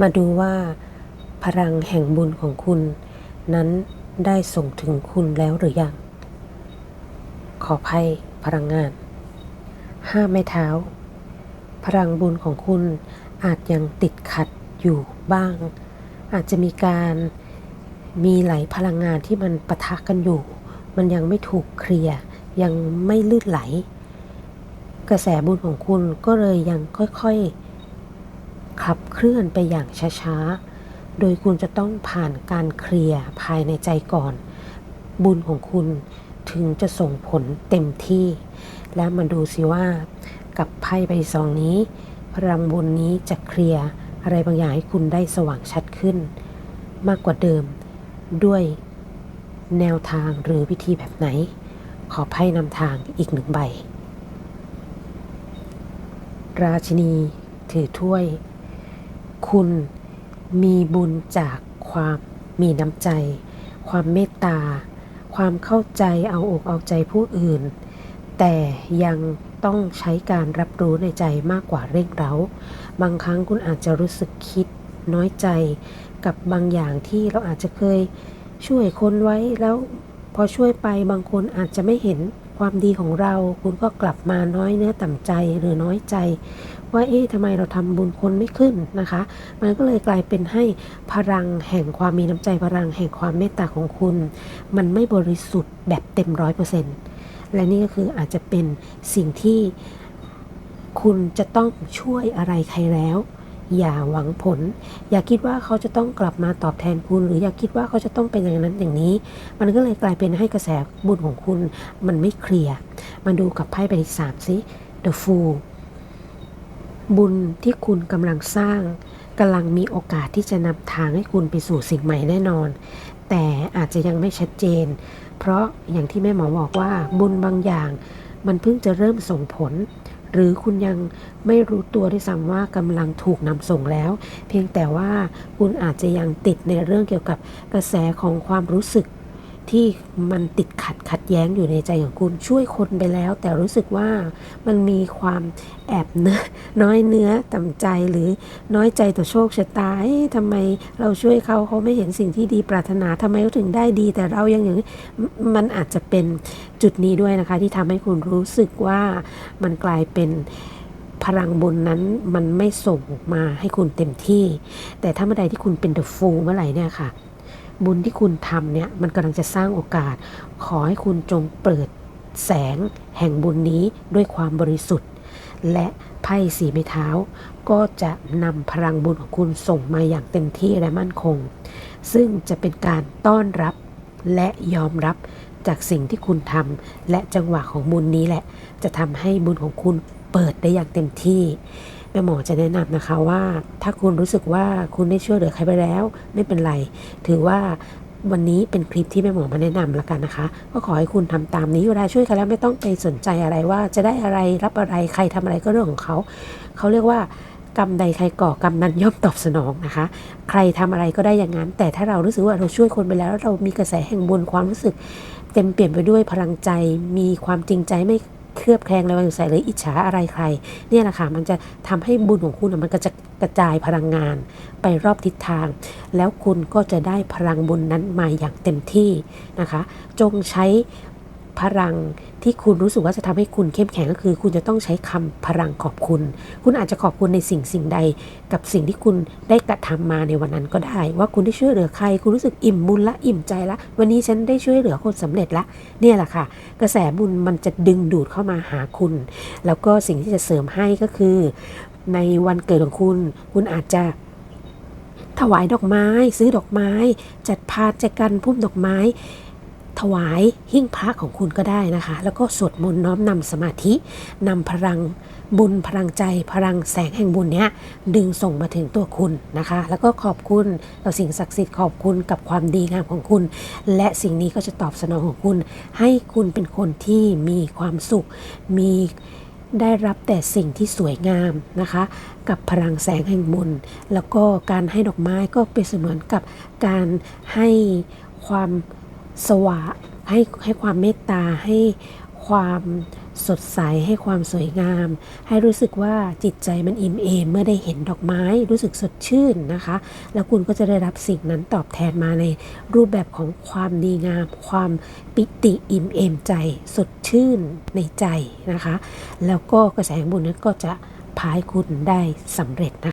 มาดูว่าพลังแห่งบุญของคุณ นั้นได้ส่งถึงคุณแล้วหรือยัง ขอไพ่พลังงาน ห้าไม้เท้า พลังบุญของคุณอาจยังติดขัดอยู่บ้าง อาจจะมีการมีหลายพลังงานที่มันปะทะกันอยู่ มันยังไม่ถูกเคลียร์ยังไม่ลื่นไหล กระแสบุญของคุณก็เลยยังค่อยๆ ขับเคลื่อนไปอย่างช้าๆ โดยคุณจะต้องผ่านการเคลียร์ภายในใจก่อน บุญของคุณถึงจะส่งผลเต็มที่ แล้วมาดูสิว่า กับไพ่ใบซองนี้ พลังบุญนี้จะเคลียร์อะไรบางอย่างให้คุณได้สว่างชัดขึ้น มากกว่าเดิมด้วยแนวทางหรือวิธีแบบไหน ขอไพ่นำทางอีกหนึ่งใบ ราชินี ถือถ้วย คุณมีบุญจากความมีน้ำใจ ความเมตตา ความเข้าใจเอาอกเอาใจผู้อื่น แต่ยังต้องใช้การรับรู้ในใจมากกว่าเร่งเร้า บางครั้งคุณอาจจะรู้สึกคิดน้อยใจกับบางอย่างที่เราอาจจะเคยช่วยคนไว้แล้วพอช่วยไปบางคนอาจจะไม่เห็น ความดีของเราคุณก็กลับมาน้อยเนื้อต่ำใจหรือน้อยใจ ว่าเอ๊ะทำไมเราทำบุญคนไม่ขึ้นนะคะ มันก็เลยกลายเป็นให้พลังแห่งความมีน้ำใจพลังแห่งความเมตตาของคุณ มันไม่บริสุทธิ์แบบเต็มร้อยเปอร์เซ็นต์และนี่ก็คืออาจจะเป็นสิ่งที่คุณจะต้องช่วยอะไรใครแล้ว อย่าหวังผล อย่าคิดว่าเขาจะต้องกลับมาตอบแทนคุณ หรืออย่าคิดว่าเขาจะต้องเป็นอย่างนั้นอย่างนี้ มันก็เลยกลายเป็นให้กระแสบุญของคุณมันไม่เคลียร์มาดูกับไพ่ใบที่สามสิ The Fool บุญที่คุณกำลังสร้างกำลังมีโอกาสที่จะนำทางให้คุณไปสู่สิ่งใหม่แน่นอน แต่อาจจะยังไม่ชัดเจน เพราะอย่างที่แม่หมอบอกว่าบุญบางอย่าง มันเพิ่งจะเริ่มส่งผล หรือคุณยังไม่รู้ตัวด้วยซ้ำว่ากำลังถูกนำส่งแล้ว เพียงแต่ว่าคุณอาจจะยังติดในเรื่องเกี่ยวกับกระแสของความรู้สึก ที่มันติดขัดขัดแย้งอยู่ในใจของคุณช่วยคนไปแล้ว แต่รู้สึกว่ามันมีความแอบเนื้อน้อยเนื้อต่ำใจหรือน้อยใจต่อโชคชะตาทำไมเราช่วยเขาเขาไม่เห็นสิ่งที่ดีปรารถนาทำไมเขาถึงได้ดี แต่เรายังอย่างมันอาจจะเป็นจุดนี้ด้วยนะคะ ที่ทำให้คุณรู้สึกว่ามันกลายเป็นพลังบุญนั้นมันไม่ส่งมาให้คุณเต็มที่ แต่ถ้าเมื่อใดที่คุณเป็นเดอะฟูเมื่อไหร่เนี่ยค่ะ บุญที่คุณทำเนี่ยมันกำลังจะสร้างโอกาส ขอให้คุณจงเปิดแสงแห่งบุญนี้ด้วยความบริสุทธิ์ และไพ่สีไม้เท้า ก็จะนำพลังบุญของคุณส่งมาอย่างเต็มที่และมั่นคง ซึ่งจะเป็นการต้อนรับและยอมรับจากสิ่งที่คุณทำและจังหวะของบุญนี้แหละ จะทำให้บุญของคุณเปิดได้อย่างเต็มที่ แม่หมอจะแนะนำนะคะว่าถ้าคุณรู้สึกว่าคุณได้ช่วยเหลือใครไปแล้วไม่เป็นไร ถือว่าวันนี้เป็นคลิปที่แม่หมอมาแนะนำแล้วกันนะคะ ก็ขอให้คุณทำตามนี้เวลาช่วยกันแล้วไม่ต้องไปสนใจอะไรว่าจะได้อะไรรับอะไรใครทำอะไรก็เรื่องของเขา เขาเรียกว่ากรรมใดใครก่อกรรมนั้นย่อมตอบสนองนะคะ ใครทำอะไรก็ได้อย่างนั้น แต่ถ้าเรารู้สึกว่าเราช่วยคนไปแล้วแล้วเรามีกระแสแห่งบุญความรู้สึก เต็มเปลี่ยนไปด้วยพลังใจ มีความจริงใจไม่ เคลือบแคลงอะไรใส่หรืออิจฉาอะไรใคร เนี่ยแหละค่ะ มันจะทำให้บุญของคุณมันก็จะกระจายพลังงานไปรอบทิศทาง แล้วคุณก็จะได้พลังบุญนั้นมาอย่างเต็มที่นะคะ จงใช้ พลังที่คุณรู้สึกว่าจะทำให้คุณเข้มแข็งก็คือ คุณจะต้องใช้คำพลังขอบคุณ คุณอาจจะขอบคุณในสิ่งสิ่งใด กับสิ่งที่คุณได้กระทำมาในวันนั้นก็ได้ ว่าคุณได้ช่วยเหลือใคร คุณรู้สึกอิ่มบุญละอิ่มใจละวันนี้ฉันได้ช่วยเหลือคนสำเร็จละเนี่ยแหละค่ะ กระแสบุญมันจะดึงดูดเข้ามาหาคุณ แล้วก็สิ่งที่จะเสริมให้ก็คือ ในวันเกิดของคุณ คุณอาจจะถวายดอกไม้ ซื้อดอกไม้ จัดพานจัดกันพุ่มดอกไม้ ถวายหิ้งพระของคุณก็ได้นะคะ แล้วก็สวดมนต์น้อมนำสมาธินำพลังบุญพลังใจพลังแสงแห่งบุญเนี้ยดึงส่งมาถึงตัวคุณนะคะ แล้วก็ขอบคุณต่อสิ่งศักดิ์สิทธิ์ขอบคุณกับความดีงามของคุณ และสิ่งนี้ก็จะตอบสนองของคุณ ให้คุณเป็นคนที่มีความสุข มีได้รับแต่สิ่งที่สวยงามนะคะ กับพลังแสงแห่งบุญ แล้วก็การให้ดอกไม้ก็เป็นเสมือนกับการให้ความ สวะให้ให้ความเมตตาให้ความสดใสให้ความสวยงาม ให้รู้สึกว่าจิตใจมันอิ่มเอมเมื่อได้เห็นดอกไม้รู้สึกสดชื่นนะคะ แล้วคุณก็จะได้รับสิ่งนั้นตอบแทนมาในรูปแบบของความดีงาม ความปิติอิ่มเอมใจ สดชื่นในใจนะคะ แล้วก็กระแสแห่งบุญนั้นก็จะพาให้คุณได้สำเร็จนะคะ